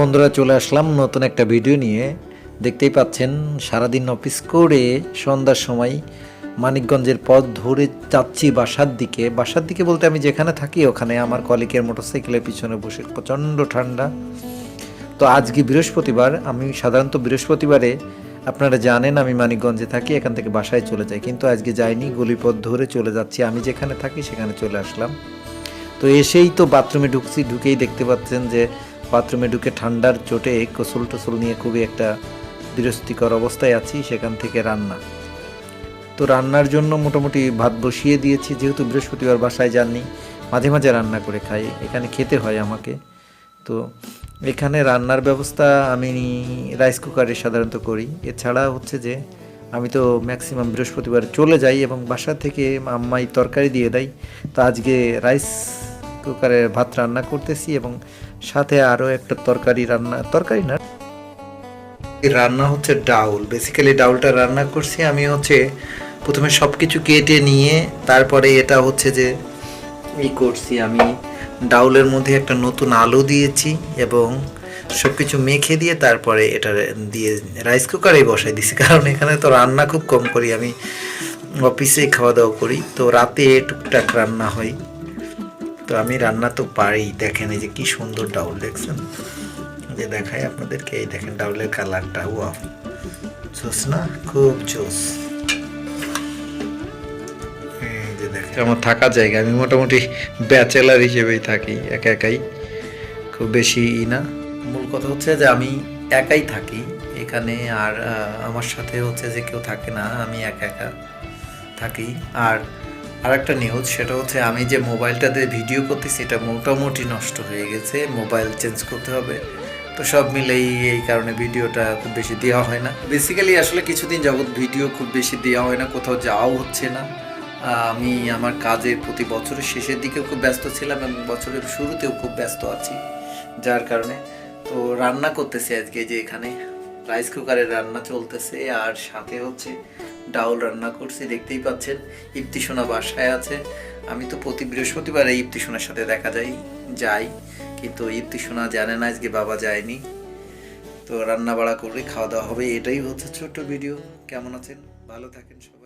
বন্ধুরা, চলে আসলাম নতুন একটা ভিডিও নিয়ে। দেখতেই পাচ্ছেন, সারাদিন অফিস করে সন্ধ্যার সময় মানিকগঞ্জের পথ ধরে যাচ্ছি বাসার দিকে। বাসার দিকে বলতে আমি যেখানে থাকি, ওখানে আমার কলিকের মোটরসাইকেলের পিছনে বসে প্রচণ্ড ঠান্ডা। তো আজকে বৃহস্পতিবার, আমি সাধারণত বৃহস্পতিবারে, আপনারা জানেন আমি মানিকগঞ্জে থাকি, এখান থেকে বাসায় চলে যাই। কিন্তু আজকে যাইনি, গলিপথ ধরে চলে যাচ্ছি। আমি যেখানে থাকি, সেখানে চলে আসলাম। তো এসেই তো বাথরুমে ঢুকছি, ঢুকেই দেখতে পাচ্ছেন যে বাথরুমে ঢুকে ঠান্ডার চোটে গোসল টোসল নিয়ে খুবই একটা বিরক্তিকর অবস্থায় আছি, সেখান থেকে রান্না। তো রান্নার জন্য মোটামুটি ভাত বসিয়ে দিয়েছি, যেহেতু বৃহস্পতিবার বাসায় যাননি, মাঝে মাঝে রান্না করে খাই, এখানে খেতে হয় আমাকে। তো এখানে রান্নার ব্যবস্থা আমি রাইস কুকারে সাধারণত করি। এছাড়া হচ্ছে যে, আমি তো ম্যাক্সিমাম বৃহস্পতিবার চলে যাই এবং বাসা থেকে আম্মাই তরকারি দিয়ে দেয়। তো আজকে রাইস কুকারে ভাত রান্না করতেছি এবং সাথে আরও একটা তরকারি রান্না, তরকারি না রান্না হচ্ছে ডাউল। বেসিক্যালি ডাউলটা রান্না করছি আমি হচ্ছে প্রথমে সব কিছু কেটে নিয়ে তারপরে এটা হচ্ছে যে ই করছি আমি। ডাউলের মধ্যে একটা নতুন আলু দিয়েছি এবং সব কিছু মেখে দিয়ে তারপরে এটা দিয়ে রাইস কুকারেই বসাই দিছি। কারণ এখানে তো রান্না খুব কম করি, আমি অফিসে খাওয়া দাওয়া করি। তো রাতে টুকটাক রান্না হয়। তো আমি রান্না তো পারি। দেখেন এই যে কি সুন্দর ডাউল দেখছেন? যে দেখাই আপনাদেরকে এই দেখেন ডাউলের কালারটা ওয়া জোস না? খুব জোস। আমার থাকার জায়গা আমি মোটামুটি ব্যাচেলার হিসেবেই থাকি একা একাই। খুব বেশি ই না। মূল কথা হচ্ছে যে আমি একাই থাকি এখানে আর আমার সাথে হচ্ছে যে কেউ থাকে না আমি একা একা থাকি। আর আর একটা নিউজ সেটা হচ্ছে আমি যে মোবাইলটাতে ভিডিও করতেছি, এটা মোটামুটি নষ্ট হয়ে গেছে। মোবাইল চেঞ্জ করতে হবে। তো সব মিলেই এই কারণে ভিডিওটা খুব বেশি দেওয়া হয় না। বেসিক্যালি আসলে কিছুদিন যাবত ভিডিও খুব বেশি দেওয়া হয় না, কোথাও যাওয়াও হচ্ছে না। আমি আমার কাজের প্রতি বছরের শেষের দিকেও খুব ব্যস্ত ছিলাম এবং বছরের শুরুতেও খুব ব্যস্ত আছি, যার কারণে। তো রান্না করতেছি আজকে যে এখানে রাইস কুকারে রান্না চলতেছে, আর সাথে হচ্ছে ডাউল রান্না করছি, দেখতেই পাচ্ছেন ইফতিসোনা সোনা বাসায় আছে। আমি তো প্রতি বৃহস্পতিবারে ইপ্তি সোনার সাথে দেখা যাই যাই, কিন্তু ইফতিসোনা সোনা জানে না, আজকে বাবা যায়নি। তো রান্না বাড়া করলে খাওয়া দাওয়া হবে, এটাই হচ্ছে ছোট্ট ভিডিও কেমন আছেন? ভালো থাকেন সবাই।